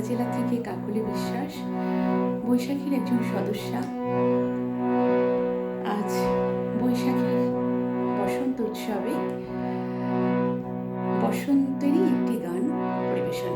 মালদা জেলা থেকে কাকুলি বিশ্বাস, বৈশাখীর একজন সদস্যা। আজ বৈশাখীর বসন্ত উৎসবে বসন্তেরই একটি গান পরিবেশন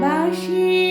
宝石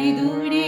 തൊടിതുടേ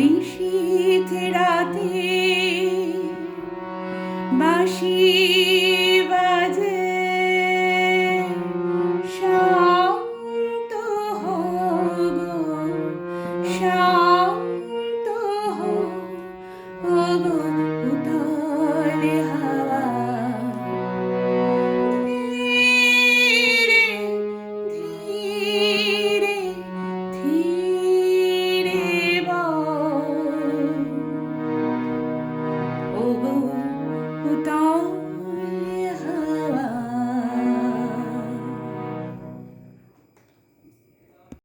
临时。